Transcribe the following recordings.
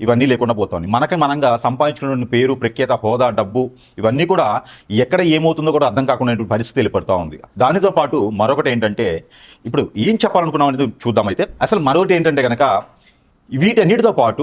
ఇవన్నీ లేకుండా పోతుంది మనకి మనంగా సంపాదించుకున్న పేరు ప్రఖ్యాత హోదా డబ్బు ఇవన్నీ కూడా ఎక్కడ ఏమవుతుందో కూడా అర్థం కాకుండా పరిస్థితి ఏర్పడుతూ ఉంది. దానితో పాటు మరొకటి ఏంటంటే ఇప్పుడు ఏం చెప్పాలనుకున్నాం అనేది చూద్దాం అయితే. అసలు మరొకటి ఏంటంటే కనుక వీటన్నిటితో పాటు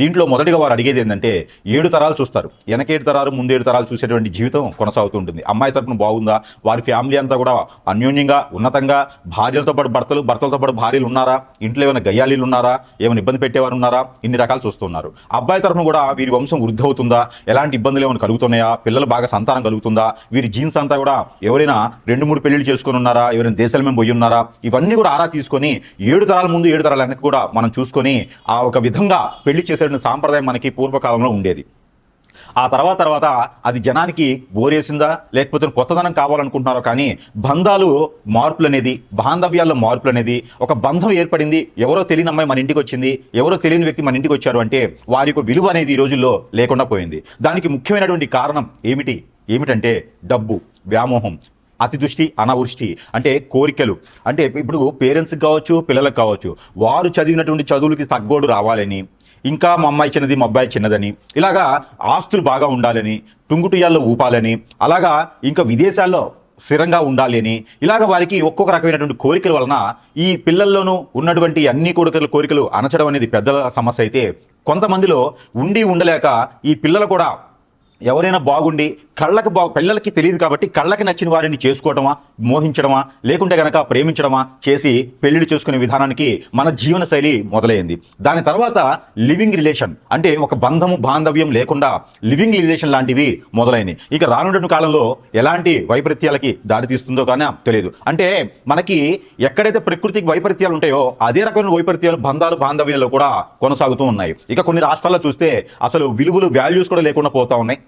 దీంట్లో మొదటిగా వారు అడిగేది ఏంటంటే ఏడు తరాలు చూస్తారు. వెనకేడు తరాలు ముందేడు తరాలు చూసేటువంటి జీవితం కొనసాగుతుంటుంది అమ్మాయి తరపున బాగుందా? వారి ఫ్యామిలీ అంతా కూడా అన్యోన్యంగా ఉన్నతంగా భార్యలతో పాటు భర్తలు భర్తలతో పాటు భార్యలు ఉన్నారా? ఇంట్లో ఏమైనా గయ్యాలీలు ఉన్నారా? ఏమైనా ఇబ్బంది పెట్టేవారు ఉన్నారా? ఇన్ని రకాలు చూస్తున్నారు అబ్బాయి తరపున కూడా వీరి వంశం వృద్ధి అవుతుందా ఎలాంటి ఇబ్బందులు ఏమైనా కలుగుతున్నాయా? పిల్లలు బాగా సంతానం కలుగుతుందా? వీరి జీన్స్ అంతా కూడా ఎవరైనా రెండు మూడు పెళ్ళిళ్ళు చేసుకుని ఉన్నారా? ఎవరైనా దేశాల మేము పోయి ఉన్నారా? ఇవన్నీ కూడా ఆరా తీసుకొని ఏడు తరాల ముందు ఏడు తరాల వెనక్కి కూడా మనం చూసుకొని ఆ ఒక విధంగా పెళ్ళి చేసే సాంప్రదాయం మనకి పూర్వకాలంలో ఉండేది. ఆ తర్వాత తర్వాత అది జనానికి బోరేసిందా లేకపోతే కొత్తదనం కావాలనుకుంటున్నారో కానీ బంధాలు మార్పులు అనేది బాంధవ్యాల్లో మార్పులు అనేది ఒక బంధం ఏర్పడింది ఎవరో తెలియని అమ్మాయి మన ఇంటికి వచ్చింది ఎవరో తెలియని వ్యక్తి మన ఇంటికి వచ్చారు అంటే వారి యొక్క విలువ అనేది ఈ రోజుల్లో లేకుండా పోయింది. దానికి ముఖ్యమైనటువంటి కారణం ఏమిటి? ఏమిటంటే డబ్బు వ్యామోహం అతిదృష్టి అనావృష్టి అంటే కోరికలు. అంటే ఇప్పుడు పేరెంట్స్కి కావచ్చు పిల్లలకు కావచ్చు వారు చదివినటువంటి చదువులకి తగ్గోడు రావాలని ఇంకా మా అమ్మాయి చిన్నది మా అబ్బాయి చిన్నదని ఇలాగా ఆస్తులు బాగా ఉండాలని టుంగుటుయాల్లో ఊపాలని అలాగా ఇంకా విదేశాల్లో స్థిరంగా ఉండాలి అని. ఇలాగ వారికి ఒక్కొక్క రకమైనటువంటి కోరికల వలన ఈ పిల్లల్లోనూ ఉన్నటువంటి అన్ని కోరికలు కోరికలు అనచడం అనేది పెద్దల సమస్య అయితే కొంతమందిలో ఉండి ఉండలేక ఈ పిల్లలు కూడా ఎవరైనా బాగుండి కళ్ళకి బా పిల్లలకి తెలియదు కాబట్టి కళ్ళకి నచ్చిన వారిని చేసుకోవటమా మోహించడమా లేకుంటే గనక ప్రేమించడమా చేసి పెళ్ళిళ్ళు చేసుకునే విధానానికి మన జీవన శైలి మొదలైంది. దాని తర్వాత లివింగ్ రిలేషన్ అంటే ఒక బంధము బాంధవ్యం లేకుండా లివింగ్ రిలేషన్ లాంటివి మొదలైనవి ఇక రానున్న కాలంలో ఎలాంటి వైపరీత్యాలకి దారి తీస్తుందో కానీ తెలియదు. అంటే మనకి ఎక్కడైతే ప్రకృతికి వైపరీత్యాలు ఉంటాయో అదే రకమైన వైపరీత్యాలు బంధాలు బాంధవ్యాలు కూడా కొనసాగుతూ ఉన్నాయి. ఇక కొన్ని రాష్ట్రాల్లో చూస్తే అసలు విలువలు వాల్యూస్ కూడా లేకుండా పోతా ఉన్నాయి.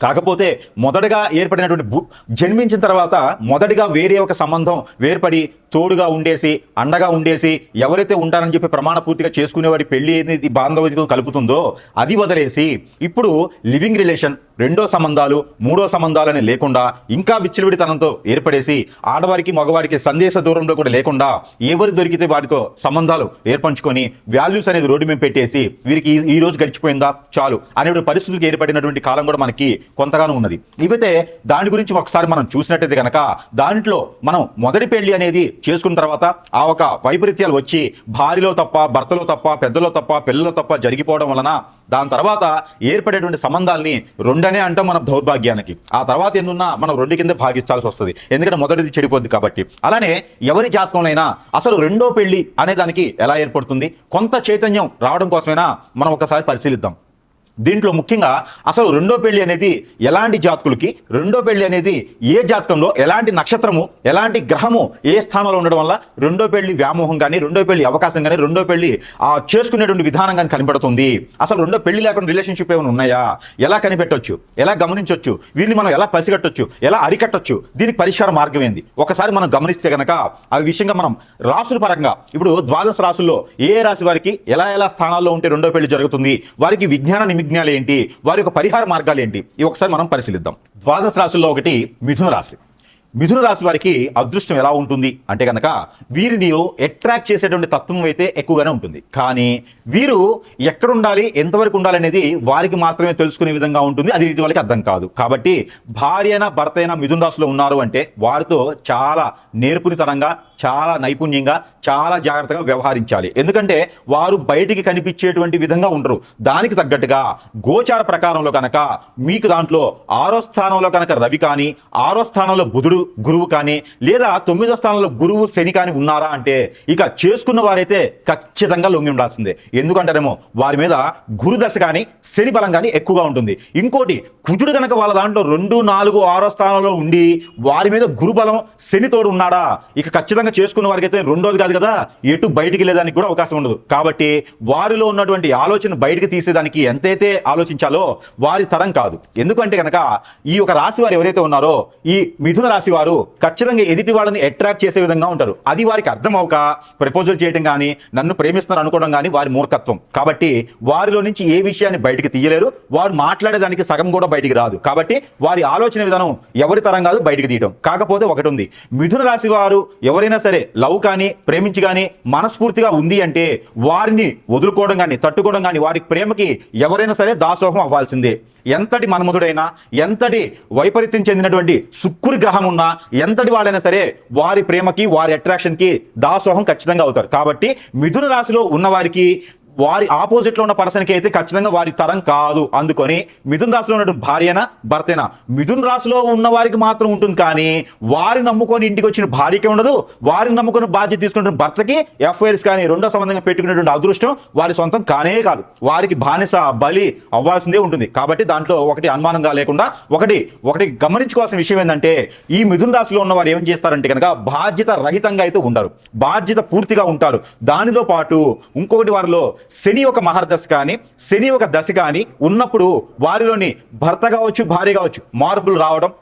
కాకపోతే మొదటగా ఏర్పడినటువంటి జన్మించిన తర్వాత మొదటిగా వేరే ఒక సంబంధం వేర్పడి తోడుగా ఉండేసి అండగా ఉండేసి ఎవరైతే ఉంటారని చెప్పి ప్రమాణ పూర్తిగా చేసుకునేవాడి పెళ్ళి ఏది బాంధవ్యం కలుపుతుందో అది వదిలేసి ఇప్పుడు లివింగ్ రిలేషన్ రెండో సంబంధాలు మూడో సంబంధాలని లేకుండా ఇంకా విచ్చలవిడితనంతో ఏర్పడేసి ఆడవారికి మగవారికి సందేశ దూరంలో కూడా లేకుండా ఎవరు దొరికితే వారితో సంబంధాలు ఏర్పంచుకొని వాల్యూస్ అనేది రోడ్డు మీద పెట్టేసి వీరికి ఈ- రోజు గడిచిపోయిందా? చాలు అనేటువంటి పరిస్థితులకు ఏర్పడినటువంటి కాలం కూడా మనకి కొంతగానో ఉన్నది. ఇవైతే దాని గురించి ఒకసారి మనం చూసినట్టయితే కనుక దాంట్లో మనం మొదటి పెళ్ళి అనేది చేసుకున్న తర్వాత ఆ ఒక వైపరీత్యాలు వచ్చి భార్యలో తప్ప భర్తలో తప్ప పెద్దలో తప్ప పిల్లలో తప్ప జరిగిపోవడం వలన దాని తర్వాత ఏర్పడేటువంటి సంబంధాల్ని రెండనే అంటాం మన దౌర్భాగ్యానికి. ఆ తర్వాత ఎన్నున్నా మనం రెండు కింద భాగిస్తాల్సి వస్తుంది. ఎందుకంటే మొదటిది చెడిపోద్ది కాబట్టి. అలానే ఎవరి జాతకంలోనైనా అసలు రెండో పెళ్ళి అనే దానికి ఎలా ఏర్పడుతుంది? కొంత చైతన్యం రావడం కోసమైనా మనం ఒకసారి పరిశీలిద్దాం. దీంట్లో ముఖ్యంగా అసలు రెండో పెళ్ళి అనేది ఎలాంటి జాతకులకి రెండో పెళ్ళి అనేది ఏ జాతకంలో ఎలాంటి నక్షత్రము ఎలాంటి గ్రహము ఏ స్థానంలో ఉండడం వల్ల రెండో పెళ్ళి వ్యామోహం కానీ రెండో పెళ్ళి అవకాశం కానీ రెండో పెళ్ళి ఆ చేసుకునేటువంటి విధానం కానీ కనబడుతుంది అసలు రెండో పెళ్ళి లేకుండా రిలేషన్షిప్ ఏమైనా ఉన్నాయా? ఎలా కనిపెట్టొచ్చు? ఎలా గమనించవచ్చు వీరిని మనం ఎలా పసిగట్టొచ్చు ఎలా అరికట్టొచ్చు? దీనికి పరిష్కార మార్గం ఏంది? ఒకసారి మనం గమనిస్తే కనుక ఆ విషయంగా మనం రాసుల పరంగా ఇప్పుడు ద్వాదశ రాసుల్లో ఏ ఏ రాశి వారికి ఎలా ఎలా స్థానాల్లో ఉంటే రెండో పెళ్ళి జరుగుతుంది? వారికి విజ్ఞాన నిమిజ్ఞాలు ఏంటి వారి యొక్క పరిహార మార్గాలు ఏంటి ఇవి ఒకసారి మనం పరిశీలిద్దాం. ద్వాదశ రాశుల్లో ఒకటి మిథున రాశి. మిథున రాశి వారికి అదృష్టం ఎలా ఉంటుంది? అంటే కనుక వీరిని అట్రాక్ట్ చేసేటువంటి తత్వం అయితే ఎక్కువగానే ఉంటుంది. కానీ వీరు ఎక్కడ ఉండాలి ఎంతవరకు ఉండాలి అనేది వారికి మాత్రమే తెలుసుకునే విధంగా ఉంటుంది. అది ఇటు వాళ్ళకి అర్థం కాదు. కాబట్టి భార్య అయినా భర్త అయినా మిథున రాశిలో ఉన్నారు అంటే వారితో చాలా నేర్పునితనంగా చాలా నైపుణ్యంగా చాలా జాగ్రత్తగా వ్యవహరించాలి. ఎందుకంటే వారు బయటికి కనిపించేటువంటి విధంగా ఉండరు. దానికి తగ్గట్టుగా గోచార ప్రకారంలో కనుక మీకు దాంట్లో ఆరో స్థానంలో కనుక రవి కానీ ఆరో స్థానంలో బుధుడు గురువు కానీ లేదా తొమ్మిదో స్థానంలో గురువు శని కానీ ఉన్నారా అంటే ఇక చేసుకున్న వారైతే ఖచ్చితంగా లొంగి ఉండాల్సిందే. ఎందుకంటారేమో వారి మీద గురుదశ కానీ శని బలం కానీ ఎక్కువగా ఉంటుంది. ఇంకోటి కుజుడు కనుక వాళ్ళ దాంట్లో రెండు నాలుగు ఆరో స్థానంలో ఉండి వారి మీద గురుబలం శని తోడు ఉన్నాడా? ఇక ఖచ్చితంగా చేసుకున్న వారికి అయితే రెండోది కాదు కదా ఎటు బయటికి వెళ్ళేదానికి కూడా అవకాశం ఉండదు. కాబట్టి వారిలో ఉన్నటువంటి ఆలోచన బయటికి తీసేదానికి ఎంతైతే ఆలోచించాలో వారి తరం కాదు. ఎందుకంటే కనుక ఈ యొక్క రాశి వారు ఎవరైతే ఉన్నారో ఈ మిథున రాశి వారు ఖచ్చితంగా ఎదుటి వాళ్ళని అట్రాక్ట్ చేసే విధంగా ఉంటారు. అది వారికి అర్థం అవక ప్రపోజల్ చేయడం కానీ నన్ను ప్రేమిస్తున్నారు అనుకోవడం కానీ వారి మూర్ఖత్వం. కాబట్టి వారిలో నుంచి ఏ విషయాన్ని బయటికి తీయలేరు. వారు మాట్లాడేదానికి సగం కూడా బయటికి రాదు. కాబట్టి వారి ఆలోచన విధానం ఎవరి తరం కాదు బయటికి తీయడం కాకపోతే ఒకటి ఉంది. మిథున రాశి వారు ఎవరైనా సరే లవ్ కానీ ప్రేమించి కానీ మనస్ఫూర్తిగా ఉంది అంటే వారిని వదులుకోవడం కానీ తట్టుకోవడం కానీ వారి ప్రేమకి ఎవరైనా సరే దాసోహం అవ్వాల్సిందే. ఎంతటి మన్మధుడైనా ఎంతటి వైపరీత్యం చెందినటువంటి శుక్రుడి గ్రహం ఉన్నా ఎంతటి వాళ్ళైనా సరే వారి ప్రేమకి వారి అట్రాక్షన్కి దాసోహం ఖచ్చితంగా అవుతారు. కాబట్టి మిథున రాశిలో ఉన్నవారికి వారి ఆపోజిట్లో ఉన్న పర్సన్కి అయితే ఖచ్చితంగా వారి తరం కాదు. అందుకొని మిథున్ రాశిలో ఉన్నటువంటి భార్యనా భర్తేనా? మిథున్ రాశిలో ఉన్న వారికి మాత్రం ఉంటుంది కానీ వారిని నమ్ముకొని ఇంటికి వచ్చిన భార్యకి ఉండదు. వారిని నమ్ముకొని బాధ్యత తీసుకున్న భర్తకి ఎఫ్ఐఆర్స్ కానీ రెండో సంబంధంగా పెట్టుకునేటువంటి అదృష్టం వారి సొంతం కానే కాదు. వారికి బానిస బలి అవ్వాల్సిందే ఉంటుంది. కాబట్టి దాంట్లో ఒకటి అనుమానంగా లేకుండా ఒకటి ఒకటి గమనించుకోవాల్సిన విషయం ఏంటంటే ఈ మిథున రాశిలో ఉన్న వారు ఏం చేస్తారంటే కనుక బాధ్యత రహితంగా అయితే ఉండరు. బాధ్యత పూర్తిగా ఉంటారు. దానితో పాటు ఇంకొకటి వారిలో శని ఒక మహర్దశ కానీ శని ఒక దశ కానీ ఉన్నప్పుడు వారిలోని భర్త కావచ్చు భార్య కావచ్చు మార్పులు రావడం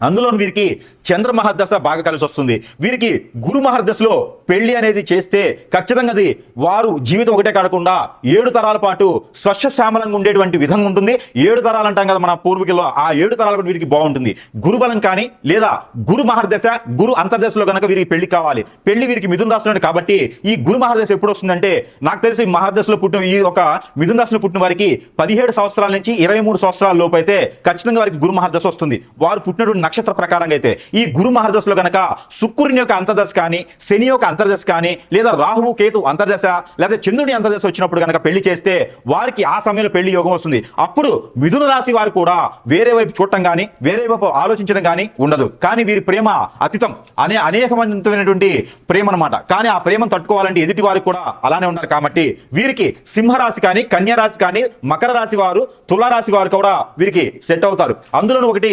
అందులో వీరికి చంద్ర మహర్దశ బాగా కలిసి వస్తుంది. వీరికి గురు మహర్దశలో పెళ్ళి అనేది చేస్తే ఖచ్చితంగా అది వారు జీవితం ఒకటే కాకుండా ఏడు తరాల పాటు స్వచ్ఛశ్యామలంగా ఉండేటువంటి విధంగా ఉంటుంది. ఏడు తరాలు అంటాం కదా మన పూర్వీకుల్లో ఆ ఏడు తరాలు కూడా వీరికి బాగుంటుంది. గురుబలం కానీ లేదా గురు మహర్దశ గురు అంతర్దశలో కనుక వీరికి పెళ్ళి కావాలి. పెళ్ళి వీరికి మిథున రాశిలో కాబట్టి ఈ గురు మహర్దశ ఎప్పుడు వస్తుందంటే నాకు తెలిసి మహర్దశలో పుట్టిన ఈ ఒక మిథున రాశిలో పుట్టిన వారికి పదిహేడు సంవత్సరాల నుంచి ఇరవై మూడు సంవత్సరాల లోపు అయితే ఖచ్చితంగా వారికి గురు మహర్దశ వస్తుంది. వారు పుట్టినటువంటి నక్షత్ర ప్రకారంగా అయితే ఈ గురు మహర్దశలో కనుక శుక్రుని యొక్క అంతర్దశ కానీ శని యొక్క అంతర్దశ కానీ లేదా రాహువు కేతు అంతర్దశ లేదా చంద్రుని అంతర్దశ వచ్చినప్పుడు కనుక పెళ్ళి చేస్తే వారికి ఆ సమయంలో పెళ్ళి యోగం వస్తుంది. అప్పుడు మిథున రాశి వారు కూడా వేరే వైపు చూడటం కానీ వేరే వైపు ఆలోచించడం కానీ ఉండదు. కానీ వీరి ప్రేమ అతీతం అనే అనేకమైనటువంటి ప్రేమ అనమాట కానీ ఆ ప్రేమను తట్టుకోవాలంటే ఎదుటి వారికి కూడా అలానే ఉన్నారు కాబట్టి వీరికి సింహరాశి కానీ కన్యా రాశి కానీ మకర రాశి వారు తులారాశి వారు కూడా వీరికి సెట్ అవుతారు. అందులో ఒకటి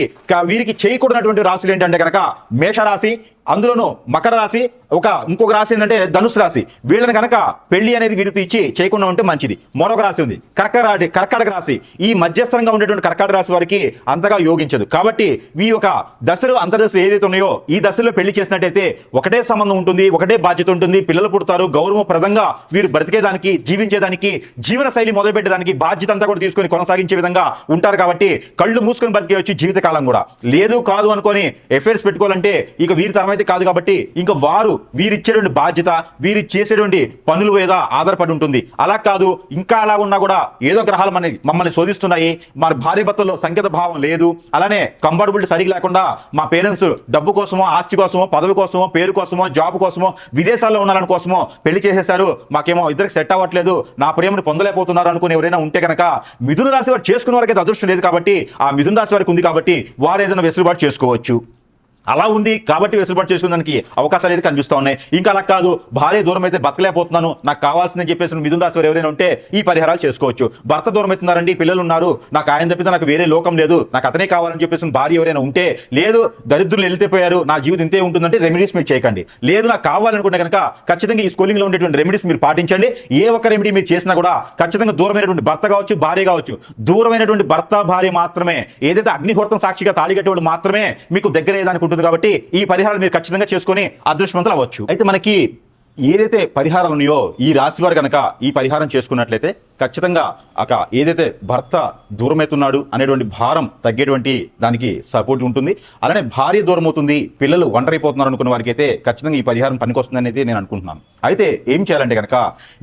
వీరికి చేయకూడనటువంటి రాశులు ఏంటంటే కనుక మేషరాశి అందులోనూ మకర రాశి ఒక ఇంకొక రాశి ఏంటంటే ధనుసు రాశి. వీళ్ళని కనుక పెళ్ళి అనేది వీరితో ఇచ్చి చేయకుండా ఉంటే మంచిది. మరొక రాశి ఉంది. కర్కరాటి కర్కాటక రాశి. ఈ మధ్యస్థరంగా ఉండేటువంటి కర్కాటక రాశి వారికి అంతగా యోగించదు. కాబట్టి ఈ యొక్క దశలు అంతర్దశలు ఏదైతే ఉన్నాయో ఈ దశలో పెళ్ళి చేసినట్టయితే ఒకటే సంబంధం ఉంటుంది ఒకటే బాధ్యత ఉంటుంది. పిల్లలు పుడతారు గౌరవప్రదంగా వీరు బ్రతికేదానికి జీవించేదానికి జీవన శైలి మొదలుపెట్టేదానికి బాధ్యత అంతా కూడా తీసుకొని కొనసాగించే విధంగా ఉంటారు కాబట్టి కళ్ళు మూసుకొని బ్రతికేయచ్చు జీవితకాలం కూడా. లేదు కాదు అనుకొని ఎఫైర్స్ పెట్టుకోవాలంటే ఇక వీరి తరం అయితే కాదు కాబట్టి ఇంకా వారు వీరిచ్చేటువంటి బాధ్యత వీరి చేసేటువంటి పనుల మీద ఆధారపడి ఉంటుంది. అలా కాదు ఇంకా అలా ఉన్నా కూడా ఏదో గ్రహాలు మన మమ్మల్ని శోధిస్తున్నాయి. మన భార్య భర్తల్లో సంకేత భావం లేదు. అలానే కంఫర్టబిలిటీ సరిగ్గా లేకుండా మా పేరెంట్స్ డబ్బు కోసమో ఆస్తి కోసమో పదవి కోసమో పేరు కోసమో జాబ్ కోసమో విదేశాల్లో ఉండాలని కోసమో పెళ్ళి చేసేశారు. మాకేమో ఇద్దరికి సెట్ అవ్వట్లేదు. నా ప్రేమను పొందలేకపోతున్నారు అనుకుని ఎవరైనా ఉంటే కనుక మిథున రాశి వారు చేసుకున్న వారికి అయితే అదృష్టం లేదు కాబట్టి ఆ మిథున రాశి వారికి ఉంది కాబట్టి వారు ఏదైనా వెసులుబాటు చేసుకోవచ్చు. అలా ఉంది కాబట్టి వెసులుబాటు చేసుకునేదానికి అవకాశాలు అయితే కనిపిస్తూ ఉన్నాయి. ఇంకా అలా కాదు భార్య దూరం అయితే బతకలేకపోతున్నాను. నాకు కావాల్సిందని చెప్పేసి మిథున రాశి వారు ఎవరైనా ఉంటే ఈ పరిహారాలు చేసుకోవచ్చు. భర్త దూరం అవుతున్నారండి పిల్లలు ఉన్నారు. నాకు ఆయన తప్పితే నాకు వేరే లోకం లేదు. నాకు అతనే కావాలని చెప్పేసి భార్య ఎవరైనా ఉంటే లేదు దరిద్రులు వెళ్ళిపోయారు నా జీవితం ఇంతే ఉంటుందంటే రెమెడీస్ మీరు చేయకండి. లేదు నాకు కావాలనుకుంటే కనుక ఖచ్చితంగా ఈ స్కూలింగ్లో ఉండేటువంటి రెమెడీస్ మీరు పాటించండి. ఏ ఒక్క రెమెడీ మీరు చేసినా కూడా ఖచ్చితంగా దూరమైనటువంటి భర్త కావచ్చు భార్య కావచ్చు దూరమైనటువంటి భర్త భార్య మాత్రమే. ఏదైతే అగ్నిహోత్రం సాక్షిగా తాళి కట్టేవాడు మాత్రమే మీకు దగ్గర ఏదనుకుంటుంది ఉంటుంది కాబట్టి ఈ పరిహారాలు మీరు ఖచ్చితంగా చేసుకొని అదృష్టవంతులు అవ్వచ్చు. అయితే మనకి ఏదైతే పరిహారాలు ఉన్నాయో ఈ రాశి వారు కనుక ఈ పరిహారం చేసుకున్నట్లయితే ఖచ్చితంగా అక ఏదైతే భర్త దూరమవుతున్నాడు అనేటువంటి భారం తగ్గేటువంటి దానికి సపోర్ట్ ఉంటుంది. అలానే భార్య దూరం అవుతుంది పిల్లలు ఒంటరైపోతున్నారు అనుకున్న వారికి అయితే ఖచ్చితంగా ఈ పరిహారం పనికొస్తుంది అయితే నేను అనుకుంటున్నాను. అయితే ఏం చేయాలంటే కనుక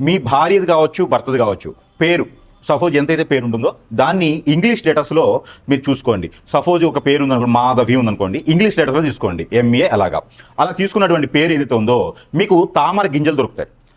మీ భార్యది కావచ్చు భర్తది కావచ్చు పేరు సపోజ్ ఎంతైతే పేరు ఉంటుందో దాన్ని ఇంగ్లీష్ లెటర్స్లో మీరు చూసుకోండి. సపోజ్ ఒక పేరు ఉందనుకోండి మాధవి ఉందనుకోండి ఇంగ్లీష్ లెటర్స్లో తీసుకోండి. ఎంఏ అలాగా. అలా తీసుకున్నటువంటి పేరు ఏదైతే ఉందో మీకు తామర గింజలు దొరుకుతాయి.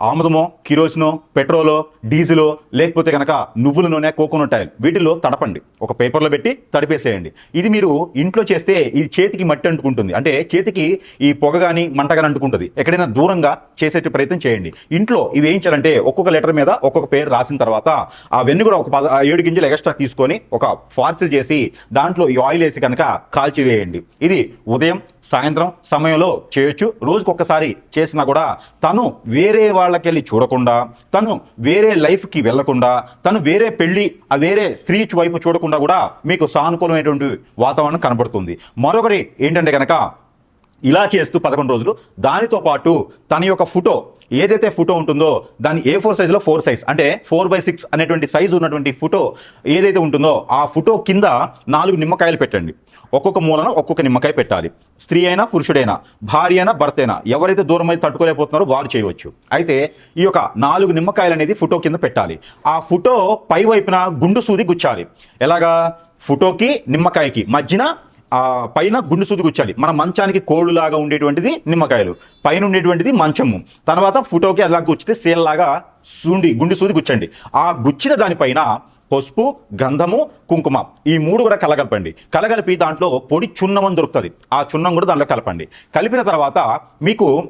ఆముదమో కిరోసినో పెట్రోలో డీజిలో లేకపోతే కనుక నువ్వుల నూనె కోకోనట్ ఆయిల్ వీటిలో తడపండి. ఒక పేపర్లో పెట్టి తడిపేసేయండి. ఇది మీరు ఇంట్లో చేస్తే ఇది చేతికి మట్టి అంటుకుంటుంది. అంటే చేతికి ఈ పొగ కానీ మంట కానీ అంటుకుంటుంది. ఎక్కడైనా దూరంగా చేసే ప్రయత్నం చేయండి. ఇంట్లో ఇవి వేయించాలంటే ఒక్కొక్క లెటర్ మీద ఒక్కొక్క పేరు రాసిన తర్వాత అవన్నీ కూడా ఒక పద ఏడు గింజలు ఎక్స్ట్రా తీసుకొని ఒక ఫార్సిల్ చేసి దాంట్లో ఈ ఆయిల్ వేసి కనుక కాల్చివేయండి ఇది ఉదయం సాయంత్రం సమయంలో చేయొచ్చు. రోజుకొకసారి చేసినా కూడా తను వేరే వాళ్ళ వాళ్ళకెళ్ళి చూడకుండా తను వేరే లైఫ్కి వెళ్ళకుండా తను వేరే పెళ్ళి ఆ వేరే స్త్రీ వైపు చూడకుండా కూడా మీకు సానుకూలమైనటువంటి వాతావరణం కనబడుతుంది. మరొకటి ఏంటంటే కనుక ఇలా చేస్తూ పదకొండు రోజులు. దానితో పాటు తన యొక్క ఫోటో ఏదైతే ఫోటో ఉంటుందో దాన్ని ఏ ఫోర్ సైజులో? Four size. అంటే ఫోర్ బై సిక్స్ అనేటువంటి సైజు ఉన్నటువంటి ఫోటో ఏదైతే ఉంటుందో ఆ ఫోటో కింద నాలుగు నిమ్మకాయలు పెట్టండి. ఒక్కొక్క మూలన ఒక్కొక్క నిమ్మకాయ పెట్టాలి. స్త్రీ అయినా పురుషుడైనా భార్య అయినా భర్త అయినా ఎవరైతే దూరం అయితే తట్టుకోలేకపోతున్నారో వారు చేయవచ్చు. అయితే ఈ యొక్క నాలుగు నిమ్మకాయలు అనేది ఫోటో కింద పెట్టాలి. ఆ ఫోటో పై వైపున గుండు సూది గుచ్చాలి. ఎలాగా? ఫోటోకి నిమ్మకాయకి మధ్యన ఆ పైన గుండు సూది గుచ్చాలి మన మంచానికి కోళ్ళులాగా ఉండేటువంటిది నిమ్మకాయలు. పైన ఉండేటువంటిది మంచము. తర్వాత ఫోటోకి అలా గుచ్చితే సేల్లాగా సూండి గుండు సూది గుచ్చండి ఆ గుచ్చిన దానిపైన పసుపు గంధము కుంకుమ ఈ మూడు కూడా కలగలపండి. కలగలిపి దాంట్లో పొడి చున్నం అని దొరుకుతుంది. ఆ చున్నం కూడా దాంట్లో కలపండి. కలిపిన తర్వాత మీకు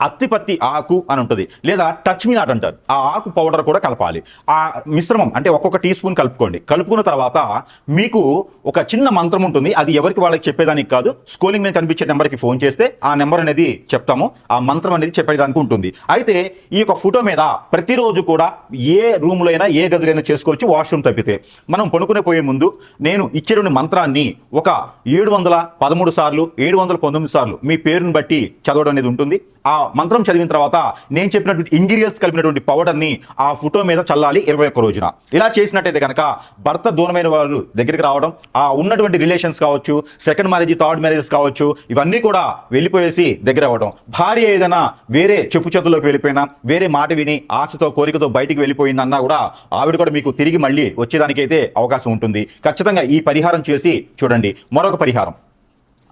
అత్తిపత్తి ఆకు అని ఉంటుంది. లేదా టచ్ మీ నాట్ అంటారు. ఆ ఆకు పౌడర్ కూడా కలపాలి. ఆ మిశ్రమం అంటే ఒక్కొక్క టీ స్పూన్ కలుపుకోండి. కలుపుకున్న తర్వాత మీకు ఒక చిన్న మంత్రం ఉంటుంది. అది ఎవరికి వాళ్ళకి చెప్పేదానికి కాదు. స్కూలింగ్ మీద కనిపించే నెంబర్కి ఫోన్ చేస్తే ఆ నెంబర్ అనేది చెప్తాము. ఆ మంత్రం అనేది చెప్పడానికి ఉంటుంది. అయితే ఈ యొక్క ఫోటో మీద ప్రతిరోజు కూడా ఏ రూమ్లో అయినా ఏ గదిలైనా చేసుకోవచ్చు వాష్రూమ్ తప్పితే. మనం పనుకునే పోయే ముందు నేను ఇచ్చేటువంటి మంత్రాన్ని ఒక ఏడు వందల పదమూడు సార్లు ఏడు వందల పంతొమ్మిది సార్లు మీ పేరుని బట్టి చదవడం అనేది ఉంటుంది. ఆ మంత్రం చదివిన తర్వాత నేను చెప్పినటువంటి ఇంగ్రీడియంట్స్ కలిపినటువంటి పౌడర్ని ఆ ఫోటో మీద చల్లాలి ఇరవై ఒక్క రోజున. ఇలా చేసినట్టయితే కనుక భర్త దూరమైన వాళ్ళు దగ్గరికి రావడం ఆ ఉన్నటువంటి రిలేషన్స్ కావచ్చు సెకండ్ మ్యారేజ్ థర్డ్ మ్యారేజెస్ కావచ్చు ఇవన్నీ కూడా వెళ్ళిపోయేసి దగ్గర అవ్వడం భార్య ఏదైనా వేరే చెప్పు చేతుల్లోకి వెళ్ళిపోయినా వేరే మాట విని ఆశతో కోరికతో బయటికి వెళ్ళిపోయిందన్నా కూడా ఆవిడ కూడా మీకు తిరిగి మళ్ళీ వచ్చేదానికైతే అవకాశం ఉంటుంది. ఖచ్చితంగా ఈ పరిహారం చేసి చూడండి. మరొక పరిహారం.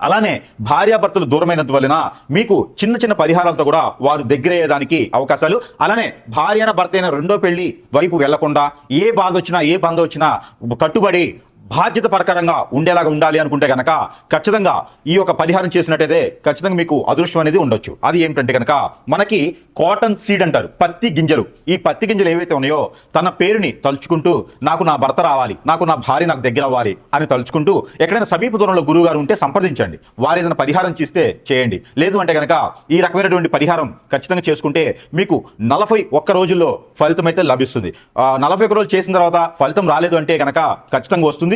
అలానే భార్యాభర్తలు దూరమైనందు వలన మీకు చిన్న చిన్న పరిహారాలతో కూడా వారు దగ్గరయ్యేదానికి అవకాశాలు. అలానే భార్య భర్త అయిన రెండో పెళ్ళి వైపు వెళ్ళకుండా ఏ బాధ వచ్చినా ఏ బంధం వచ్చినా కట్టుబడి బాధ్యత ప్రకారంగా ఉండేలాగా ఉండాలి అనుకుంటే కనుక ఖచ్చితంగా ఈ యొక్క పరిహారం చేసినట్టయితే ఖచ్చితంగా మీకు అదృష్టం అనేది ఉండొచ్చు. అది ఏంటంటే కనుక మనకి కాటన్ సీడ్ అంటారు పత్తి గింజలు. ఈ పత్తి గింజలు ఏవైతే ఉన్నాయో తన పేరుని తలుచుకుంటూ నాకు నా భర్త రావాలి నాకు నా భార్య నాకు దగ్గర అవ్వాలి అని తలుచుకుంటూ ఎక్కడైనా సమీప దూరంలో గురువు గారు ఉంటే సంప్రదించండి. వారు ఏదైనా పరిహారం చేస్తే చేయండి. లేదు అంటే కనుక ఈ రకమైనటువంటి పరిహారం ఖచ్చితంగా చేసుకుంటే మీకు నలభై ఒక్క రోజుల్లో ఫలితం అయితే లభిస్తుంది. నలభై ఒక్క రోజులు చేసిన తర్వాత ఫలితం రాలేదు అంటే కనుక ఖచ్చితంగా వస్తుంది.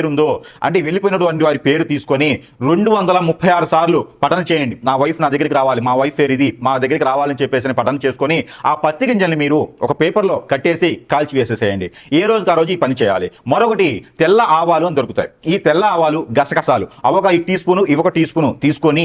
పేరుందో అంటే వెళ్ళిపోయినటువంటి వారి పేరు తీసుకొని రెండు వందల ముప్పై ఆరు సార్లు పఠనం చేయండి. నా వైఫ్ నా దగ్గరికి రావాలి. మా వైఫ్ పేరు ఇది. మా దగ్గరికి రావాలని చెప్పేసి పఠనం చేసుకొని ఆ పత్తి గింజల్ని మీరు ఒక పేపర్లో కట్టేసి కాల్చి వేసేసేయండి. ఏ రోజుకి ఆ రోజు ఈ పని చేయాలి. మరొకటి తెల్ల ఆవాలు అని దొరుకుతాయి. ఈ తెల్ల ఆవాలు గసగసాలు. అవొక ఈ టీ స్పూను ఇవొక టీ స్పూను తీసుకొని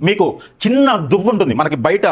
మీకు చిన్న దువ్వ ఉంటుంది. మనకి బయట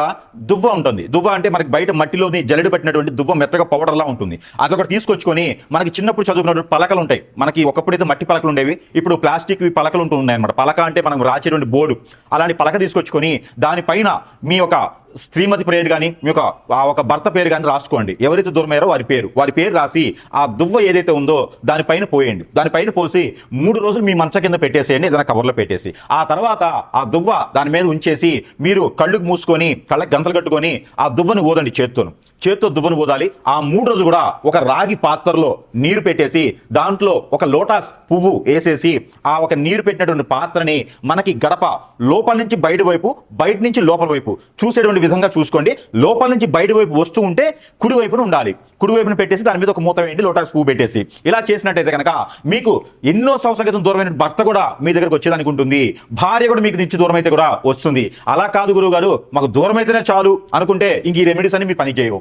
దువ్వ ఉంటుంది. దువ్వ అంటే మనకి బయట మట్టిలోని జల్లెడు పెట్టినటువంటి దువ్వ మెత్తగా పౌడర్లా ఉంటుంది. అదొకటి తీసుకొచ్చుకొని మనకి చిన్నప్పుడు చదువుకున్నటువంటి పలకలు ఉంటాయి. మనకి ఒకప్పుడైతే మట్టి పలకలు ఉండేవి ఇప్పుడు ప్లాస్టిక్ పలకలు ఉంటున్నాయి అనమాట పలక అంటే మనం రాచేటువంటి బోర్డు. అలాంటి పలక తీసుకొచ్చుకొని దానిపైన మీ యొక్క శ్రీమతి పేరు కానీ మీ యొక్క ఆ ఒక భర్త పేరు కానీ రాసుకోండి. ఎవరైతే దూరమయ్యారో వారి పేరు వారి పేరు రాసి ఆ దువ్వ ఏదైతే ఉందో దానిపైన పోయండి. దానిపైన పోసి మూడు రోజులు మీ మంచ కింద పెట్టేసేయండి ఏదైనా కవర్లో పెట్టేసి. ఆ తర్వాత ఆ దువ్వ దాని మీద ఉంచేసి మీరు కళ్ళుకు మూసుకొని కళ్ళకి గంతలు కట్టుకొని ఆ దువ్వను ఊదండి చేత్తోను చేత్తో దువ్వను ఊదాలి ఆ మూడు రోజులు కూడా ఒక రాగి పాత్రలో నీరు పెట్టేసి దాంట్లో ఒక లోటాస్ పువ్వు వేసేసి ఆ ఒక నీరు పెట్టినటువంటి పాత్రని మనకి గడప లోపల నుంచి బయట వైపు బయట నుంచి లోపల వైపు చూసేటువంటి విధంగా చూసుకోండి. లోపల నుంచి బయట వైపు వస్తూ ఉంటే కుడి వైపున ఉండాలి. కుడి వైపున పెట్టేసి దాని మీద ఒక మూత వేయండి లోటాస్ పువ్వు పెట్టేసి. ఇలా చేసినట్టయితే కనుక మీకు ఎన్నో సంవత్సరాల క్రితం దూరమైన భర్త కూడా మీ దగ్గరకు వచ్చేదానికి ఉంటుంది భార్య కూడా మీకు నుంచి దూరం అయితే కూడా వస్తుంది. అలా కాదు గురువు గారు మాకు దూరం అయితేనే చాలు అనుకుంటే ఇంక ఈ రెమెడీస్ అని మీ పని చేయవు